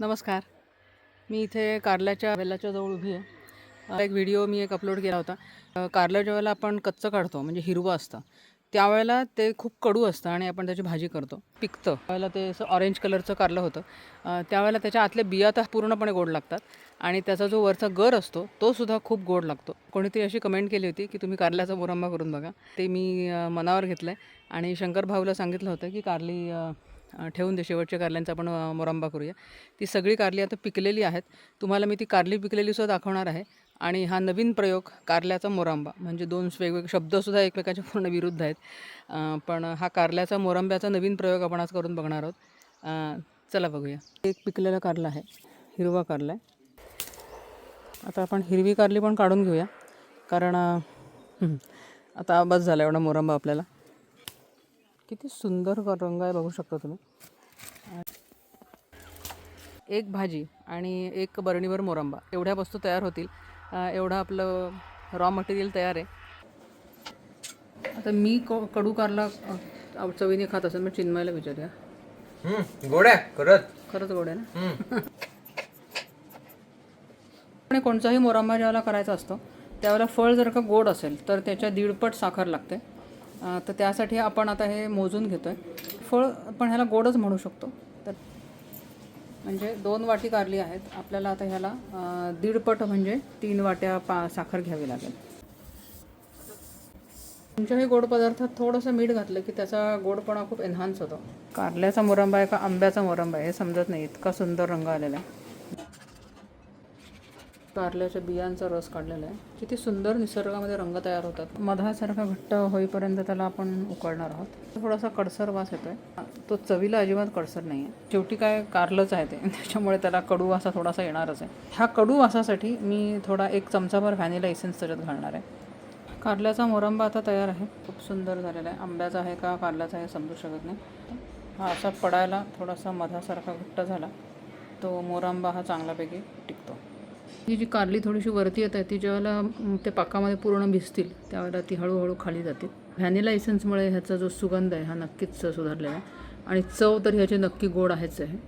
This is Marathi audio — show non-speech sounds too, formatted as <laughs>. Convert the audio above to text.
नमस्कार. मी इथे कारल्याच्या वेलाच्या जवळ उभी आहे. एक व्हिडिओ मी एक अपलोड केला होता. कारल्या कारलं ज्यावेळेला आपण कच्चं काढतो म्हणजे हिरवं असतं त्यावेळेला ते खूप कडू असतं आणि आपण त्याची भाजी करतो. पिकतं. त्यावेळेला ते असं ऑरेंज कलरचं कारलं होतं. त्यावेळेला त्याच्या आतल्या बिया तर पूर्णपणे गोड लागतात आणि त्याचा जो वरचा गर असतो तो सुद्धा खूप गोड लागतो. कोणीतरी अशी कमेंट केली होती की तुम्ही कारल्याचा मुरंबा करून बघा. ते मी मनावर घेतलं आहे आणि शंकर भाऊला सांगितलं होतं की कारली ठेवून दे. शेवटच्या कारल्यांचा आपण मोरंबा करूया. ती सगळी कारली आता पिकलेली आहेत. तुम्हाला मी ती कारली पिकलेली सुद्धा दाखवणार आहे. आणि हा नवीन प्रयोग कारल्याचा मोरांबा. म्हणजे दोन वेगवेगळे शब्दसुद्धा एकमेकांच्या पूर्ण विरुद्ध आहेत. पण हा कारल्याचा मोरंब्याचा नवीन प्रयोग आपण आज करून बघणार आहोत. चला बघूया. एक पिकलेला कारला आहे. हिरवा कारला आहे. आता आपण हिरवी कारली पण काढून घेऊया. कारण आता बस झाला एवढा मोरंबा आपल्याला. किती सुंदर रंग आहे बघू शकता तुम्ही. एक भाजी आणि एक बरणीवर मोरंबा एवढ्या वस्तू तयार होतील. एवढं आपलं रॉ मटेरियल तयार आहे. आता मी क कडू कारला चवीने खात असेल मग चिन्मयला विचारूया. गोड्या करत खरंच. गोड आहे ना. <laughs> आणि कोणताही मोरांबा ज्यावेळेला करायचा असतो त्यावेळेला फळ जर का गोड असेल तर त्याच्या दीडपट साखर लागते. तर त्यासाठी आपण आता हे मोजून घेतो आहे फळ आपण ह्याला गोडच म्हणू शकतो. तर म्हणजे दोन वाटी कारली आहेत. आपल्याला आता ह्याला दीडपट म्हणजे तीन वाट्या पा साखर घ्यावी लागेल. तुमच्याही गोड पदार्थात थोडंसं मीठ घातलं की त्याचा गोडपणा खूप एन्हान्स होतो. कारल्याचा मोरंबा आहे का आंब्याचा मोरंबा आहे हे समजत नाही. इतका सुंदर रंग आलेला आहे. कारल्याच्या बियांचा रस काढलेला आहे. किती सुंदर निसर्गामध्ये रंग तयार होतात. मधासारखा घट्ट होईपर्यंत त्याला आपण उकळणार आहोत. थोडासा कडसर वास येतोय. तो चवीला अजिबात कडसर नाही आहे शेवटी काय कारलंच आहे ते. <laughs> त्याच्यामुळे त्याला कडू वासा थोडासा येणारच आहे. ह्या कडू वासासाठी मी थोडा एक चमचाभर व्हॅनिला इसेन्स त्याच्यात घालणार आहे. कारल्याचा मोरंबा आता तयार आहे. खूप सुंदर झालेला आहे. आंब्याचा आहे का कारल्याचा आहे समजू शकत नाही. हा असा पडायला थोडासा मधासारखा घट्ट झाला. तो मोरांबा हा चांगल्यापैकी टिकतो. ही जी कारली थोडीशी वरती येत आहे ती ज्यावेळेला ते पाकामध्ये पूर्ण भिजतील त्यावेळेला ती हळूहळू खाली जाते. व्हॅनिला इसेन्समुळे ह्याचा जो सुगंध आहे हा नक्कीच सुधारलेला आहे. आणि चव तर ह्याची नक्की गोड आहेच आहे.